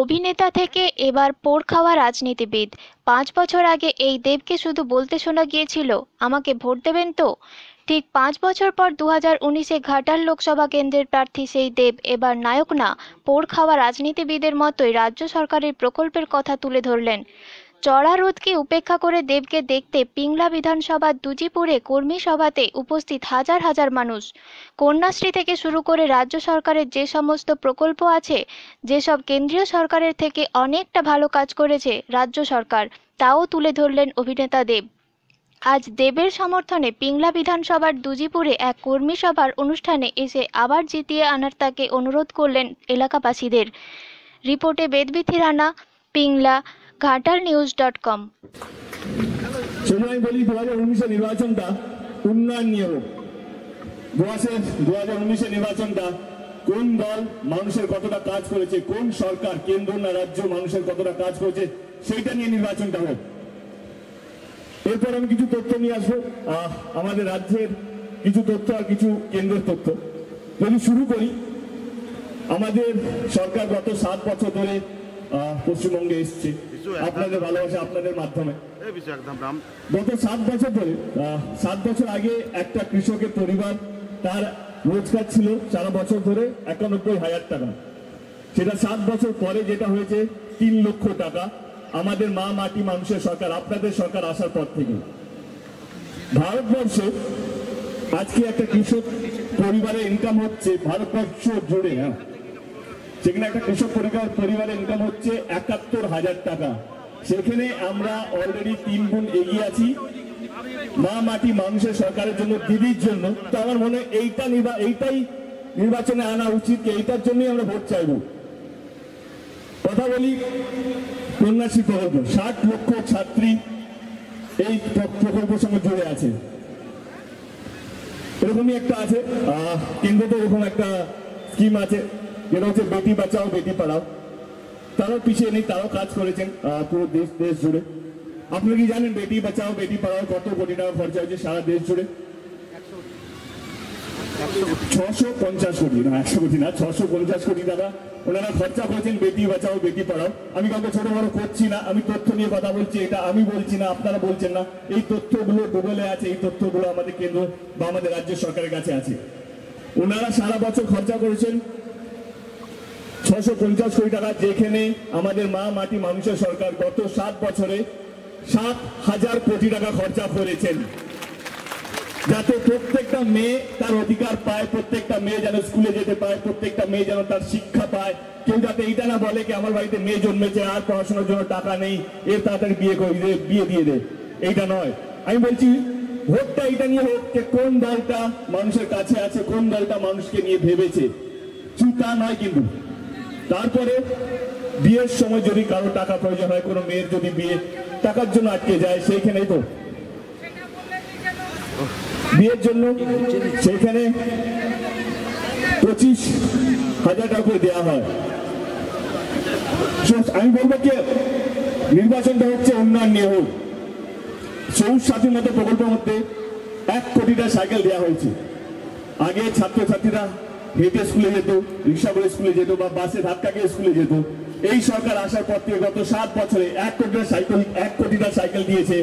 অভিনেতা থেকে এবার পোড় খাওয়া রাজনীতিবিদ। পাঁচ বছর আগে এই দেবকে শুধু বলতে শোনা গিয়েছিল, আমাকে ভোট দেবেন তো? ঠিক পাঁচ বছর পর দু হাজার উনিশে ঘাটাল লোকসভা কেন্দ্রের প্রার্থী সেই দেব এবার নায়ক না, পোড় খাওয়া রাজনীতিবিদের মতোই রাজ্য সরকারের প্রকল্পের কথা তুলে ধরলেন। চড়া রোদকে উপেক্ষা করে দেবকে দেখতে পিংলা বিধানসভার দুজিপুরে কর্মী সভাতে উপস্থিত হাজার হাজার মানুষ। কন্যাশ্রী থেকে শুরু করে রাজ্য সরকারের যে সমস্ত প্রকল্প আছে, যেসব কেন্দ্রীয় সরকারের থেকে অনেকটা ভালো কাজ করেছে রাজ্য সরকার, তাও তুলে ধরলেন অভিনেতা দেব। আজ দেবের সমর্থনে পিংলা বিধানসভার দুজিপুরে এক কর্মী সভার অনুষ্ঠানে এসে আবার জিতিয়ে আনার তাকে অনুরোধ করলেন এলাকাবাসীদের। রিপোর্টে Bedbithi Rana, Pingla Ghatal news dot com. আমি বলি দু হাজার উনিশের নির্বাচনটা উন্নয়ন নিয়ে হোক। দু হাজার উনিশের নির্বাচনটা কোন দল মানুষের কতটা কাজ করেছে, কোন সরকার, কেন্দ্র না রাজ্য মানুষের কতটা কাজ করেছে, সেইটা নিয়ে নির্বাচনটা হোক। এরপর আমি কিছু তথ্য নিয়ে আসব। আমাদের রাজ্যের কিছু তথ্য আর কিছু কেন্দ্রের তথ্য। যদি শুরু করি, আমাদের সরকার গত সাত বছর ধরে পশ্চিমবঙ্গে এসছে। আপনাদের ভালোবাসা আপনাদের মাধ্যমে। গত সাত বছর ধরে সাত বছর আগে একটা কৃষকের পরিবার তার রোজগার ছিল সারা বছর ধরে একানব্বই হাজার টাকা। সেটা সাত বছর পরে যেটা হয়েছে তিন লক্ষ টাকা। আমাদের মা মাটি মানুষের সরকার আপনাদের সরকার আসার পর থেকে। ভারতবর্ষে আজকে একটা কৃষক পরিবারের ইনকাম হচ্ছে ভারতবর্ষ জুড়ে হ্যাঁ। সেখানে একটা কৃষক পরিবার পরিবারের ইনকাম হচ্ছে একাত্তর হাজার টাকা। সেখানে আমরা অলরেডি তিন গুণ এগিয়ে আছি। মা মাটি মানুষের সরকারের জন্য দিদির জন্য। তো আমার মনে হয় এইটা এইটাই নির্বাচনে আনা উচিত এইটার জন্যই আমরা ভোট চাইব। কথা বলি কন্যাশ্রী প্রকল্প। ষাট লক্ষ ছাত্রী এই প্র- প্রকল্পের সঙ্গে জুড়ে আছে। এরকমই একটা আছে। আহ, কেন্দ্রতে এরকম একটা স্কিম আছে। যেটা হচ্ছে বেটি বাঁচাও বেটি পড়াও তারাও পিছিয়ে নেই, তারাও কাজ করেছেন পুরো দেশ দেশ জুড়ে। আপনারা কি জানেন বেটি বাঁচাও বেটি পড়াও কত কোটি টাকা খরচা হয়েছে সারা দেশ জুড়ে? ছশো পঞ্চাশ কোটি, না, একশো কোটি না, ছশো পঞ্চাশ কোটি টাকা ওনারা খরচা করেছেন বেটি বাঁচাও বেটি পড়াও আমি কাউকে ছোট বড় করছি না, আমি তথ্য নিয়ে কথা বলছি, এটা আমি বলছি না, আপনারা বলছেন না। এই তথ্যগুলো গুগলে আছে, এই তথ্যগুলো আমাদের কেন্দ্র বা আমাদের রাজ্য সরকারের কাছে আছে। ওনারা সারা বছর খরচা করেছেন ছশো পঞ্চাশ কোটি টাকা যেখানে আমাদের মা মাটি মানুষের সরকার গত সাত বছরে সাত হাজার কোটি টাকা খরচা করেছেন। যাতে প্রত্যেকটা মেয়ে তার অধিকার পায়, প্রত্যেকটা মেয়ে যেন স্কুলে যেতে পায়, প্রত্যেকটা মেয়ে যেন তার শিক্ষা পায়। কেউ যাতে এইটা না বলে কি, আমার বাড়িতে মেয়ে জন্মেছে, আর পড়াশোনার জন্য টাকা নেই, এর তাড়াতাড়ি বিয়ে করে দে, বিয়ে দিয়ে দে। এইটা নয়। আমি বলছি, ভোটটা এইটা নিয়ে হোক যে কোন দলটা মানুষের কাছে আছে, কোন দলটা মানুষকে নিয়ে ভেবেছে। তা নয় কিন্তু। তারপরে বিয়ের সময় যদি কারও টাকা প্রয়োজন হয়, কোনো মেয়ের যদি বিয়ে টাকার জন্য আটকে যায়, সেইখানেই তো। বিয়ের জন্য সেখানে পঁচিশ হাজার টাকা করে দেওয়া হয়। আমি বলব কি, নির্বাচনটা হচ্ছে উন্নয়ন নিয়ে হোক। সবুজ সাথীর মতো প্রকল্পের মধ্যে এক কোটিটা সাইকেল দেওয়া হয়েছে। আগে ছাত্রছাত্রীরা হেঁটে স্কুলে যেত, রিক্সা করে স্কুলে যেত বা বাসে ধাক্কা খেয়ে স্কুলে যেত। এই সরকার আসার পর থেকে গত সাত বছরে এক কোটিটা সাইকেল, এক কোটিটা সাইকেল দিয়েছে।